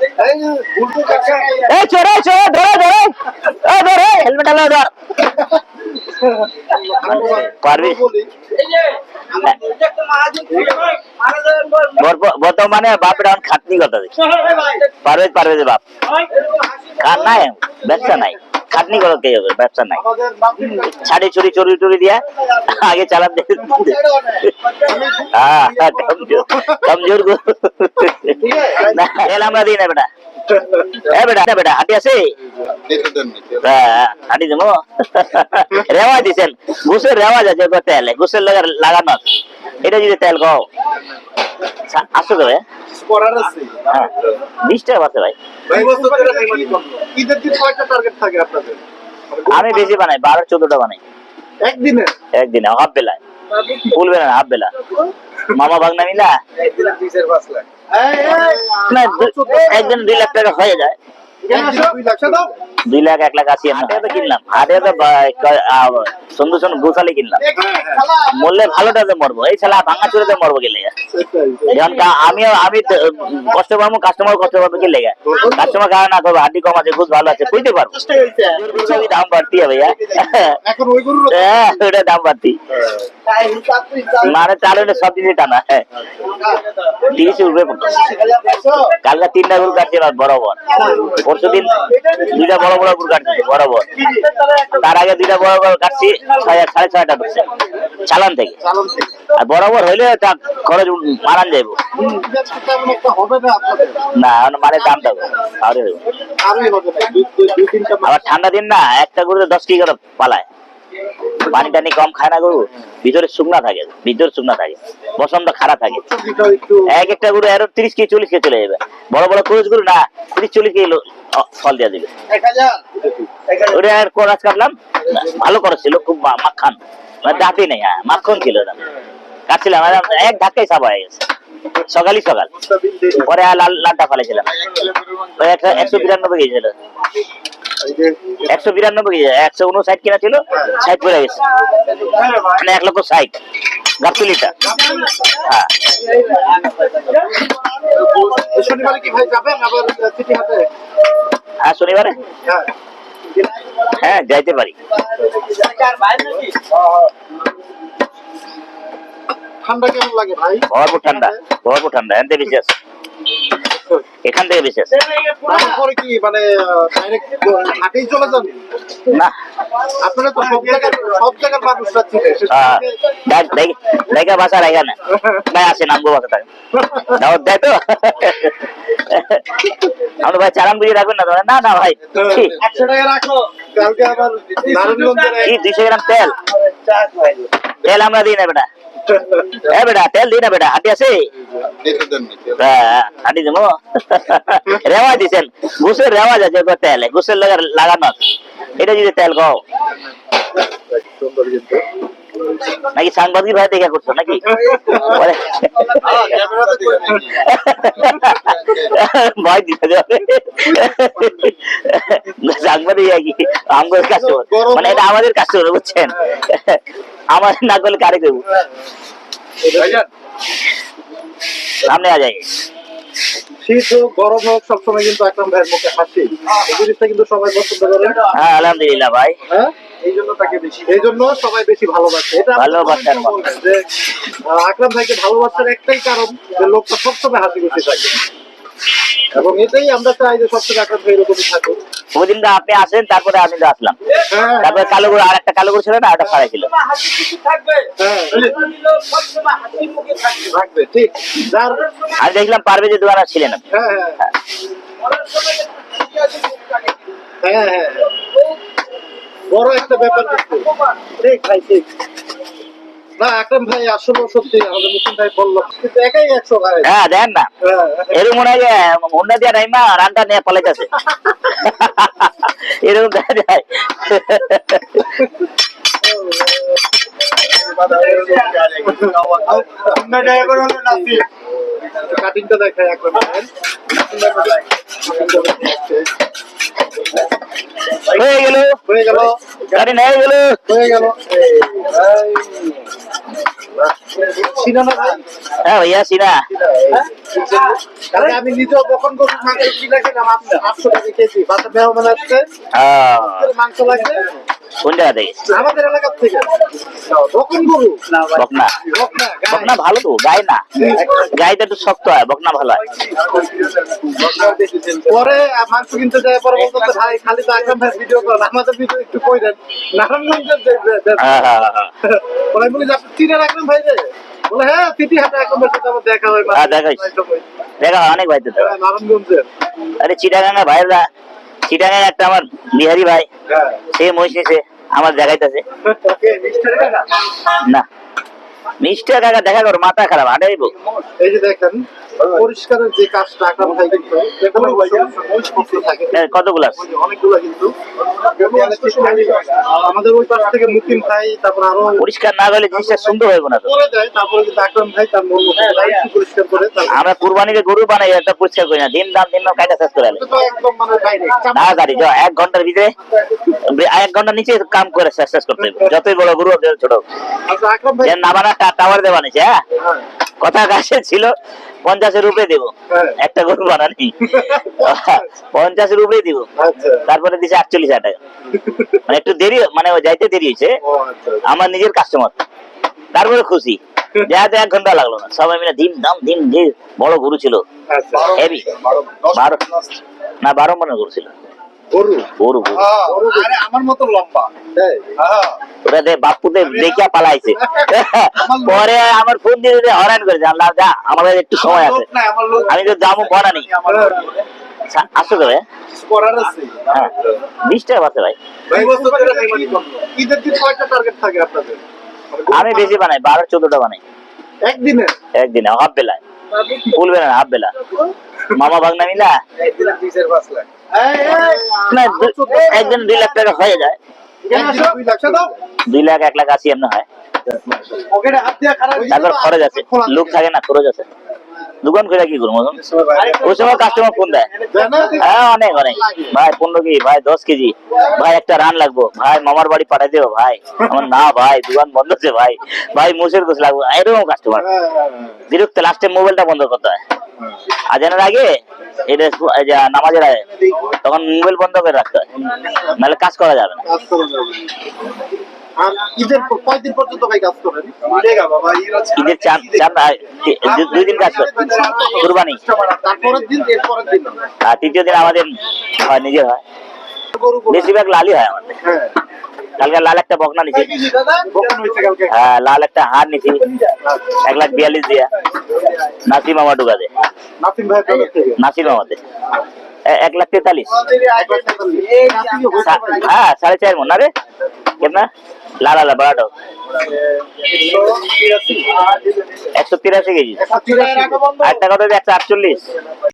এ চোরে চোরে ধরে ধরে। এ ধরে। হেলমেট আলো ধর। পারবি? বর্ত- বর্তমানে বাপের এখন খাটনি কথা দেখি। পারবে পারবে বাপ। কার নাই ব্যবসা নাই। খাটনি করো কে হবে ব্যবসা নাই। ছাড়ি চুরি চুরি টুরি দিয়া আগে চালান দে হ্যাঁ হ্যাঁ, কমজোর কমজোর গো। না তেল আমরা দিই না বেটা। এ বেটা এ বেটা হাঁটি আছে? হ্যাঁ, দেবো। রেওয়াজ দিছেন ঘুষের রেওয়াজ আছে ওটা তেল ঘুষের লাগা লাগানো এটা যদি তেল খাও। আসো তো হ্যাঁ বিশ টাকা আছে ভাই। আমি বেশি বানাই বারো চোদ্দটা বানাই। একদিনে? একদিনে হাফ বেলায়। ফুল বেলা না হাফ বেলা। মামা ভাগনা মিলা? একদিন দুই লাখ টাকা হয়ে যায়। দুই লাখ এক লাখ আশি হাটে তো কিনলাম। হাটে তো বা- ক- আ, সন্ধু সন্ধু গোসালে কিনলাম। মরলে ভালোটাতে মরবো এই ছেলে ভাঙা চুরিতে মরবো গেলে যেমন কা- আমি কষ্ট পাবো কাস্টমার কষ্ট পাবে কি লেগে কাস্টমার খাওয়া না করব হাড্ডি কম আছে গুছ ভালো আছে বুঝতে পারব। দাম বাড়তি হবে। এখন ওই গরুর হ্যাঁ ওটা দাম বাড়তি। মানে চালনে সব জিনিস টানা হ্যাঁ। তিরিশ রুপে কালকে তিনটা গরু কাটছে বরাবর। দুইটা বড় বড় কাটছে বরাবর তার আগে দুইটা বড় বড় কাটছি, ছয় সাড়ে ছয়টা চালান থেকে। আর বরাবর হইলে তা খরচ মারান যাইব। না মানে দাম দেবো আবার ঠান্ডা দিন না, একটা গরু দশ কি করে পালায়। পানি টানি কম খায় না গরু ভিতরে শুকনা থাকে ভিতরে শুকনা থাকে বসন্ত খারাপ থাকে। এক একটা গরু আরও তিরিশ কেজি চল্লিশ কেজি চলে যাবে। বড় বড় ক্রুজ গরু না তিরিশ চল্লিশ কেজি ফল দিয়ে দিবে। ওটা আর কোরাস কাটলাম ভালো খরচ ছিল খুব মাখন। মানে দাঁতই নেই হ্যাঁ মাখন ছিল না কাটছিলাম এক ধাক্কায় সাব হয়ে গেছে। সকালই সকাল। পরে আর লাল লালটা ফেলেছিলাম একশো বিরানব্বই কেজি ছিল। এই যে একশো বিরানব্বই একশো উনষাট কিনা ছিল ষাট পড়ে গেছে। মানে এক লক্ষ ষাট গাছুলিটা হ্যাঁ। হ্যাঁ শনিবারে? হ্যাঁ। হ্যাঁ যাইতে পারি। ঠান্ডা কেমন লাগে ভাই? ভরপুর ঠান্ডা ভরপুর ঠান্ডা থেকে বেশি আছে। এখান থেকে বেশি আছে। তারপরে কি মানে ডাইরেক্ট হাটেই চলে যান? না। আপনারা তো সব জায়গার সব জায়গার মানুষরা ছিলেন হ্যাঁ। দেখ রাখা না ভাই আসে বাসা থাকে দাওয়াত দেয় তো। আমরা ভাই রাখবেন না না না ভাই। একশো টাকা রাখো। কালকে আবার কি দুইশো গ্রাম তেল। তেল আমরা দিই না। বেটা এ বেটা তেল দিই না বেটা হাতি আছে হাতি দিব রেওয়াজ দিছেন গুসের রেওয়াজ আছে তেল গুসের লাগা লাগানো। এটা যদি তেল কিন্তু নাকি সাংবাদিক ভাই দেখা করছ নাকি? ভয় দিতে যাবে। সাংবাদিক কি? আমাদের কাস্টমার মানে এটা আমাদের কাস্টমার বুঝছেন? আমাদের না করলে কারে করব সামনে আ যায় শীত হোক গরম হোক সবসময় কিন্তু একদম ভাইয়ের মুখে হাসি। এই জিনিসটা কিন্তু সবাই পছন্দ করে। হ্যাঁ আলহামদুলিল্লাহ ভাই। হ্যাঁ? এই জন্য তাকে বেশি এই জন্য সবাই বেশি ভালোবাসে। এটা আপনি ভালোবাসার যে আকরাম ভাইকে ভালোবাসার একটাই কারণ যে লোকটা সবসময় হাসি খুশি থাকে। এবং এটাই আমরা চাই যে সবসময় আকরাম ভাই এরকমই থাকুক। ওই দিনটা আপনি আসেন তারপরে আমি তো আসলাম। হ্যাঁ। তারপরে কালো গরু আর একটা কালো গরু ছিল না ওটা ফাড়া ছিল। হ্যাঁ। থাকবে। ঠিক। যার আমি দেখলাম পারবে যে দোকান ছিলেন। হ্যাঁ হ্যাঁ। হ্যাঁ হ্যাঁ। বড় একটা ব্যাপার না আকরাম ভাই আসলে সত্যি আমাদের মুসলিম ভাই বলল কিন্তু একাই একশো ভাই। হ্যাঁ না। হ্যাঁ। মনে হয় হুন্ডা দিয়া রানটা নিয়ে পালাইতেছে। এরকম দেখা যায়। কাটিংটা দেখায় একবার হয়ে গেল। হয়ে গেল। গাড়ি গেল। হয়ে গেল? হ্যাঁ ভাইয়া সিনা। আমি বকন গরুর মাংস কিনে খেলাম আটশো- আটশো টাকা কেজি বাসা মেহমান আসছে মাংস লাগবে? কোন জায়গা থেকে? আমাদের এলাকার থেকে। বকন গরু বকনা। বকনা ভালো তো গায়ে না। গাইটা একটু শক্ত হয় বকনা ভালো হয়। পরে মাংস কিনতে যায় খালি তো আকরাম ভাই ভিডিও করেন আমাদের ভিডিও একটু কই দেন নারায়ণগঞ্জের যে- যে- যে-। বলে আমি বলি যে আপনি চিনেন আকরাম ভাই রে বলে হ্যাঁ তিতি হাটে আকরাম ভাইয়ের সাথে আমার দেখা হয় দেখা হয় অনেক ভাই তো নারায়ণগঞ্জের। আরে চিটাগাঙ্গা ভাইরা চিটাগাঙ্গা একটা আমার বিহারি ভাই হ্যাঁ। সে মহিষ নিছে আমার দেখাইতেছে। ওকে, মিস্টার কাকা। না মিষ্টি দেখা করো মাথা খারাপ হাঁটে আইবো এই যে দেখেন পরিষ্কারের যে কাজটা আকরাম ভাই কিন্তু থাকে। কতগুলো অনেকগুলো কিন্তু। আমাদের ওই পাশ থেকে মুকিম ভাই তারপর আরও পরিষ্কার না করলে জিনিসটা সুন্দর না করে দেয় তারপরে কিন্তু আকরাম ভাই তার মন মতো পরিষ্কার করে আমরা কুরবানিতে গরু বানাই একটা পরিষ্কার করি না। দিন দাম দিন দাম কাইটা শেষ করে আলে। এটা তো একদম মানে তাড়াতাড়ি এক ঘণ্টার ভিতরে। এক ঘণ্টার নিচে কাম করে শেষ শেষ করতে যতই বড় গরু ছোট হোক। আচ্ছা আকরাম ভাই টাওয়ার দেওয়া বানিয়েছে হ্যাঁ? হ্যাঁ, কথা কাছে ছিল পঞ্চাশের উপরে দেবো। হ্যাঁ। একটা গরু বানানি। পঞ্চাশের উপরে দিব। আচ্ছা। তারপরে দিছে আটচল্লিশ হাজার টাকা। মানে একটু দেরি মানে যাইতে দেরি হয়েছে। আচ্ছা। আমার নিজের কাস্টমার তারপরে খুশি। যাতে এক ঘণ্টা লাগল না। সবাই মিলে দিন দাম দিন যে বড় গরু ছিল। আচ্ছা। হেভি বারো না বারো মনে গরু ছিল। গরু গরু গরু আরে আমার মতো লম্বা। ওরা দে বাপুতে দেখিয়া পালাইছে। পরে আমার ফোন দিয়ে হরান করেছে আল্লাহ যা আমাদের একটু সময় আছে। আমি তো যাব বনা নেই। আসো তো ভাই আছে। হ্যাঁ। বিশ টাকা আছে ভাই। ভাই বলতে পারেন ঈদের দিন কয়টা টার্গেট থাকে আপনাদের? আমি বেশি বানাই বারো চোদ্দটা বানাই। একদিনে? একদিনে হাফ বেলায় ফুল বেলা হাফ বেলা মামা ভাগনা মিলা। পাঁচ লাখ। না একদিন দুই লাখ টাকা হয়ে যায়। দুই লাখ এক লাখ আশি এমনি হয়। তারপর খরচ আছে। লোক থাকে না খরচ আছে। দোকান খুলে কি করব ওই সময় কাস্টমার ফোন দেয়। হ্যাঁ অনেক অনেক। ভাই পনেরো কেজি ভাই দশ কেজি। ভাই একটা রান লাগবো। ভাই মামার বাড়ি পাঠাই দেবো ভাই। আমার না ভাই দোকান বন্ধ আছে ভাই। ভাই মুসের গোছ লাগবো। এরকম কাস্টমার বিরক্ত লাস্টে মোবাইলটা বন্ধ করতে হয়। আজানের আগে এটা নামাজের আগে তখন মোবাইল বন্ধ করে রাখতে হয়। নাহলে কাজ করা যাবে না। কাজ করা যাবে। আর ঈদের কয়দিন পর্যন্ত ভাই কাজ করেন? ঈদের চার চার আহ, তি- দু- দুই দিন কাজ করে কুরবানি। তারপরের দিন এরপরের দিন। আর তৃতীয় দিন আমাদের হয় নিজের হয়। বেশিরভাগ লালই হয় আমাদের। হ্যাঁ। কালকে লাল একটা বকনা নিছি। হ্যাঁ লাল একটা হার নিছি। এক লাখ বিয়াল্লিশ দিয়া। নাসিম মামা ঢুকাতে। নাসিম মামাতে এক লাখ তেতাল্লিশ। হ্যাঁ সাড়ে চার মন। না রে কেমনা লালা লা বড়াটো একশো তিরাশি। কেজি। আর টাকা তো একশো আটচল্লিশ।